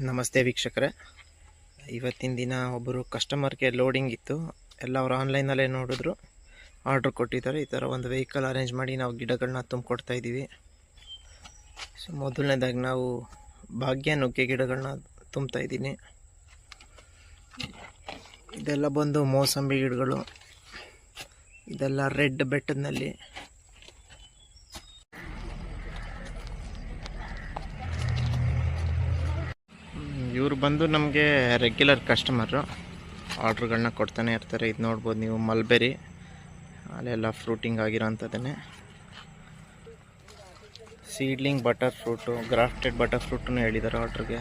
ನಮಸ್ತೆ ವೀಕ್ಷಕರೇ. ಇವತ್ತಿನ ದಿನ ಒಬ್ಬರು ಕಸ್ಟಮರ್ಗೆ ಲೋಡಿಂಗ್ ಇತ್ತು. ಎಲ್ಲ ಅವರು ಆನ್ಲೈನಲ್ಲೇ ನೋಡಿದ್ರು. ಆರ್ಡ್ರ್ ಕೊಟ್ಟಿದ್ದಾರೆ. ಈ ಥರ ಒಂದು ವೆಹಿಕಲ್ ಅರೇಂಜ್ ಮಾಡಿ ನಾವು ಗಿಡಗಳನ್ನ ತುಂಬಿಕೊಡ್ತಾ ಇದ್ದೀವಿ. ಸೊ ಮೊದಲನೇದಾಗಿ ನಾವು ಭಾಗ್ಯ ನುಗ್ಗೆ ಗಿಡಗಳನ್ನ ತುಂಬ್ತಾ ಇದ್ದೀನಿ. ಇದೆಲ್ಲ ಬಂದು ಮೋಸಂಬಿ ಗಿಡಗಳು. ಇದೆಲ್ಲ ರೆಡ್ ಬೆಟ್ಟದಲ್ಲಿ ಇವರು ಬಂದು ನಮಗೆ ರೆಗ್ಯುಲರ್ ಕಸ್ಟಮರು ಆರ್ಡ್ರ್ಗಳನ್ನ ಕೊಡ್ತಾನೆ ಇರ್ತಾರೆ. ಇದು ನೋಡ್ಬೋದು ನೀವು ಮಲ್ಬೆರಿ ಅಲ್ಲೆಲ್ಲ fruiting ಆಗಿರೋಂಥದ್ದನ್ನೇ. Seedling butter fruit grafted butter ಫ್ರೂಟನ್ನು ಹೇಳಿದ್ದಾರೆ ಆರ್ಡ್ರಿಗೆ.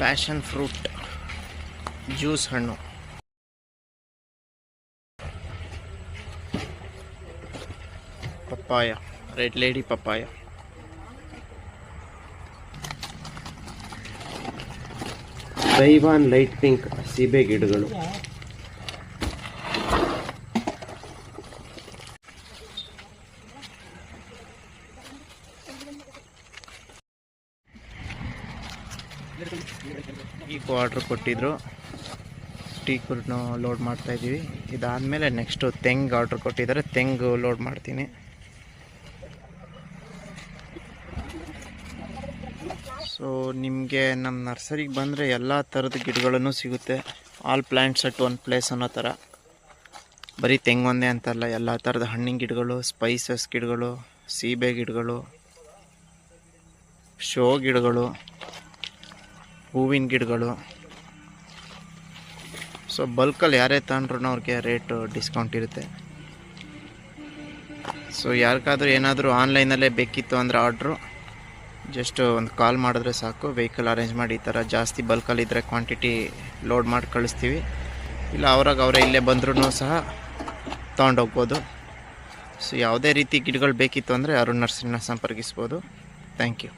ಪ್ಯಾಷನ್ ಫ್ರೂಟ್ ಜ್ಯೂಸ್ ಹಣ್ಣು. Papaya. Red lady papaya Taiwan light pink ಸೀಬೆ ಗಿಡಗಳು. ಈಗ ಆರ್ಡ್ರ್ ಕೊಟ್ಟಿದ್ರು. ಟೀ ಕುರ್ನು ಲೋಡ್ ಮಾಡ್ತಾ ಇದ್ದೀವಿ ಇದಾದಮೇಲೆ ನೆಕ್ಸ್ಟು ತೆಂಗ್ ಆರ್ಡ್ರ್ ಕೊಟ್ಟಿದ್ದಾರೆ. ತೆಂಗು ಲೋಡ್ ಮಾಡ್ತೀನಿ. ಸೊ ನಿಮಗೆ ನಮ್ಮ ನರ್ಸರಿಗೆ ಬಂದರೆ ಎಲ್ಲ ಥರದ ಗಿಡಗಳನ್ನು ಸಿಗುತ್ತೆ. All plants at one place ಅನ್ನೋ ಥರ ಬರೀ ತೆಂಗೊಂದೇ ಅಂತಲ್ಲ, ಎಲ್ಲ ಥರದ ಹಣ್ಣಿನ ಗಿಡಗಳು ಸ್ಪೈಸಸ್ ಗಿಡಗಳು, ಸೀಬೆ ಗಿಡಗಳು, ಶೋ ಗಿಡಗಳು, ಹೂವಿನ ಗಿಡಗಳು. ಸೊ ಬಲ್ಕಲ್ಲಿ ಯಾರೇ ತಗೊಂಡ್ರೂ ಅವ್ರಿಗೆ ರೇಟು ಡಿಸ್ಕೌಂಟ್ ಇರುತ್ತೆ. ಸೊ ಯಾರಿಗಾದ್ರೂ ಏನಾದರೂ ಆನ್ಲೈನಲ್ಲೇ ಬೇಕಿತ್ತು ಅಂದರೆ ಆರ್ಡ್ರು ಜಸ್ಟ್ ಒಂದು ಕಾಲ್ ಮಾಡಿದ್ರೆ ಸಾಕು. ವೆಹಿಕಲ್ ಅರೇಂಜ್ ಮಾಡಿ ಈ ಥರ ಜಾಸ್ತಿ ಬಲ್ಕಲ್ಲಿದ್ದರೆ ಕ್ವಾಂಟಿಟಿ ಲೋಡ್ ಮಾಡಿ ಕಳಿಸ್ತೀವಿ. ಇಲ್ಲ, ಅವ್ರಾಗ ಅವರೇ ಇಲ್ಲೇ ಬಂದ್ರೂ ಸಹ ತೊಗೊಂಡೋಗ್ಬೋದು ಸೊ ಯಾವುದೇ ರೀತಿ ಗಿಡಗಳು ಬೇಕಿತ್ತು ಅಂದರೆ ಅರುಣ್ ನರ್ಸರಿನ ಸಂಪರ್ಕಿಸ್ಬೋದು. Thank you